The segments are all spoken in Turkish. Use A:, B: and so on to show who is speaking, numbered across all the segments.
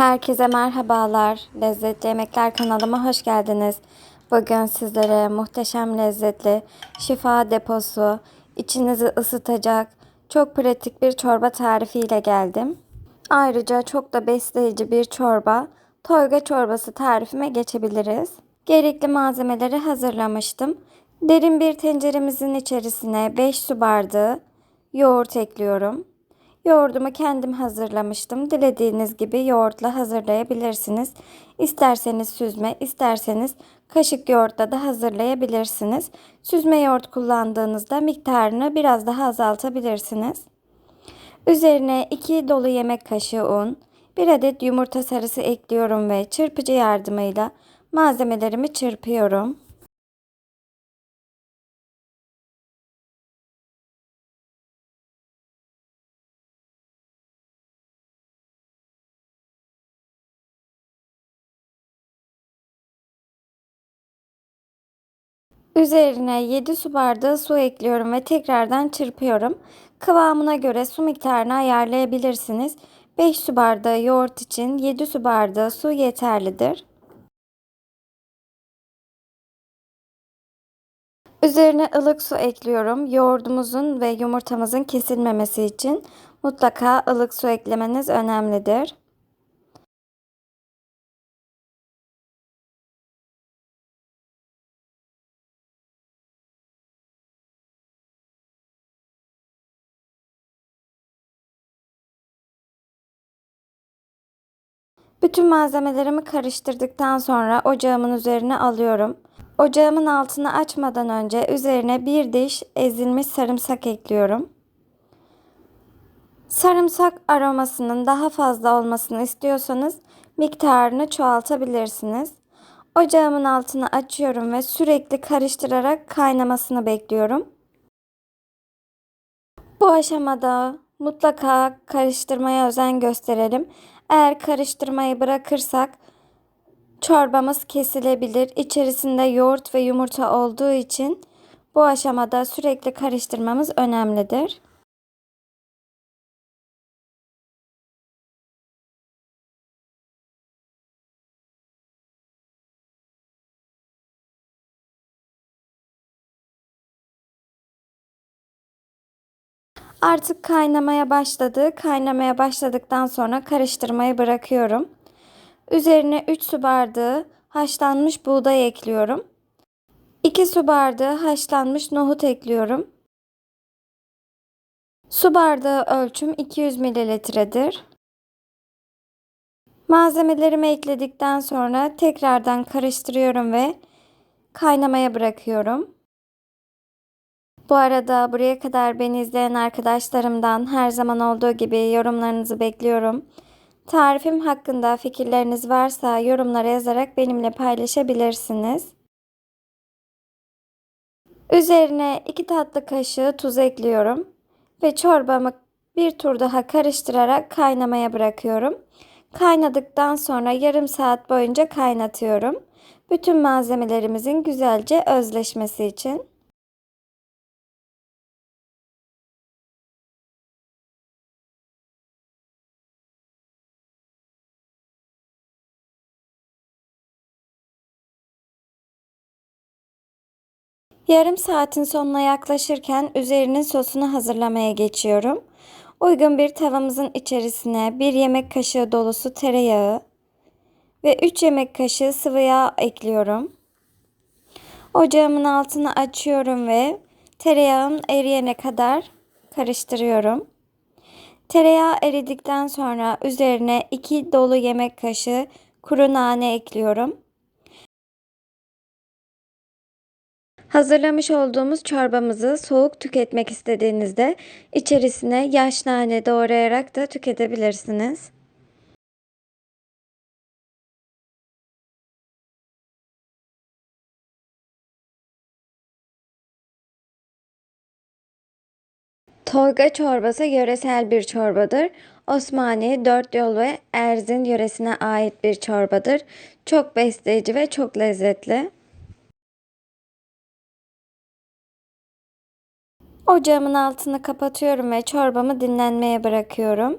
A: Herkese merhabalar. Lezzetli Yemekler kanalıma hoş geldiniz. Bugün sizlere muhteşem lezzetli, şifa deposu, içinizi ısıtacak, çok pratik bir çorba tarifiyle geldim. Ayrıca çok da besleyici bir çorba, toyga çorbası tarifime geçebiliriz. Gerekli malzemeleri hazırlamıştım. Derin bir tenceremizin içerisine 5 su bardağı yoğurt ekliyorum. Yoğurdumu kendim hazırlamıştım. Dilediğiniz gibi yoğurtla hazırlayabilirsiniz. İsterseniz süzme, isterseniz kaşık yoğurtla da hazırlayabilirsiniz. Süzme yoğurt kullandığınızda miktarını biraz daha azaltabilirsiniz. Üzerine 2 dolu yemek kaşığı un, 1 adet yumurta sarısı ekliyorum ve çırpıcı yardımıyla malzemelerimi çırpıyorum. Üzerine 7 su bardağı su ekliyorum ve tekrardan çırpıyorum. Kıvamına göre su miktarını ayarlayabilirsiniz. 5 su bardağı yoğurt için 7 su bardağı su yeterlidir. Üzerine ılık su ekliyorum. Yoğurdumuzun ve yumurtamızın kesilmemesi için mutlaka ılık su eklemeniz önemlidir. Bütün malzemelerimi karıştırdıktan sonra ocağımın üzerine alıyorum. Ocağımın altını açmadan önce üzerine bir diş ezilmiş sarımsak ekliyorum. Sarımsak aromasının daha fazla olmasını istiyorsanız miktarını çoğaltabilirsiniz. Ocağımın altını açıyorum ve sürekli karıştırarak kaynamasını bekliyorum. Bu aşamada mutlaka karıştırmaya özen gösterelim. Eğer karıştırmayı bırakırsak çorbamız kesilebilir. İçerisinde yoğurt ve yumurta olduğu için bu aşamada sürekli karıştırmamız önemlidir. Artık kaynamaya başladı. Kaynamaya başladıktan sonra karıştırmayı bırakıyorum. Üzerine 3 su bardağı haşlanmış buğday ekliyorum. 2 su bardağı haşlanmış nohut ekliyorum. Su bardağı ölçüm 200 mililitredir. Malzemelerimi ekledikten sonra tekrardan karıştırıyorum ve kaynamaya bırakıyorum. Bu arada buraya kadar beni izleyen arkadaşlarımdan her zaman olduğu gibi yorumlarınızı bekliyorum. Tarifim hakkında fikirleriniz varsa yorumlara yazarak benimle paylaşabilirsiniz. Üzerine 2 tatlı kaşığı tuz ekliyorum ve çorbamı bir tur daha karıştırarak kaynamaya bırakıyorum. Kaynadıktan sonra yarım saat boyunca kaynatıyorum. Bütün malzemelerimizin güzelce özleşmesi için. Yarım saatin sonuna yaklaşırken üzerinin sosunu hazırlamaya geçiyorum. Uygun bir tavamızın içerisine 1 yemek kaşığı dolusu tereyağı ve 3 yemek kaşığı sıvı yağ ekliyorum. Ocağımın altını açıyorum ve tereyağım eriyene kadar karıştırıyorum. Tereyağı eridikten sonra üzerine 2 dolu yemek kaşığı kuru nane ekliyorum. Hazırlamış olduğumuz çorbamızı soğuk tüketmek istediğinizde içerisine yaş nane doğrayarak da tüketebilirsiniz. Toyga çorbası yöresel bir çorbadır. Osmani, Dört Yol ve Erzin yöresine ait bir çorbadır. Çok besleyici ve çok lezzetli. Ocağımın altını kapatıyorum ve çorbamı dinlenmeye bırakıyorum.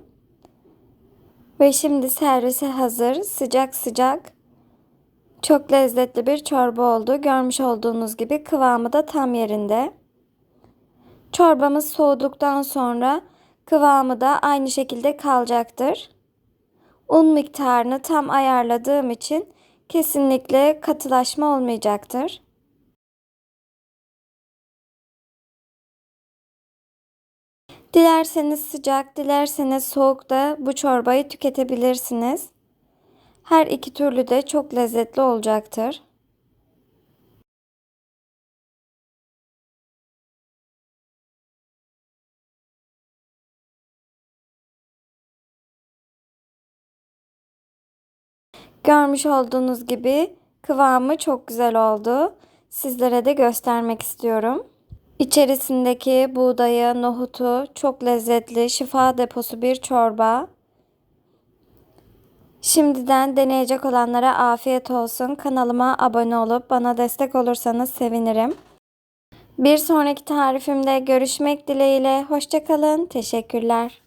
A: Ve şimdi servise hazır sıcak sıcak çok lezzetli bir çorba oldu. Görmüş olduğunuz gibi kıvamı da tam yerinde. Çorbamız soğuduktan sonra kıvamı da aynı şekilde kalacaktır. Un miktarını tam ayarladığım için kesinlikle katılaşma olmayacaktır. Dilerseniz sıcak, dilerseniz soğuk da bu çorbayı tüketebilirsiniz. Her iki türlü de çok lezzetli olacaktır. Görmüş olduğunuz gibi kıvamı çok güzel oldu. Sizlere de göstermek istiyorum. İçerisindeki buğdayı, nohutu çok lezzetli, şifa deposu bir çorba. Şimdiden deneyecek olanlara afiyet olsun. Kanalıma abone olup bana destek olursanız sevinirim. Bir sonraki tarifimde görüşmek dileğiyle. Hoşçakalın. Teşekkürler.